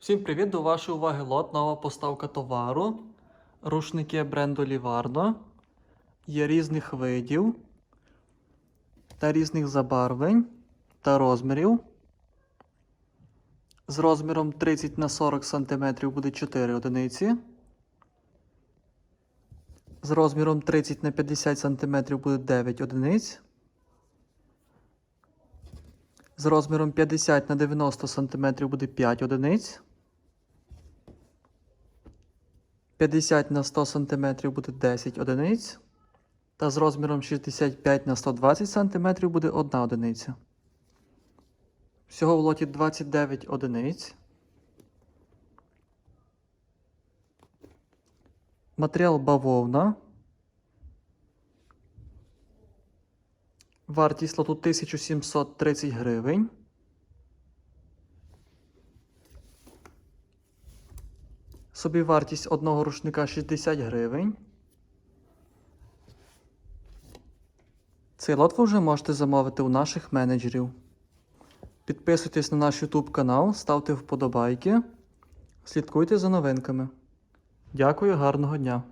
Всім привіт! До вашої уваги лот, нова поставка товару. Рушники бренду Livardo. Є різних видів та різних забарвлень та розмірів. З розміром 30 на 40 см буде 4 одиниці. З розміром 30 на 50 см буде 9 одиниць. З розміром 50 на 90 см буде 5 одиниць. 50 на 100 см буде 10 одиниць. Та з розміром 65 на 120 см буде 1 одиниця. Всього в лоті 29 одиниць. Матеріал бавовна. Вартість лоту 1730 гривень. Собівартість одного рушника 60 гривень. Цей лот ви вже можете замовити у наших менеджерів. Підписуйтесь на наш YouTube канал, ставте вподобайки. Слідкуйте за новинками. Дякую, гарного дня!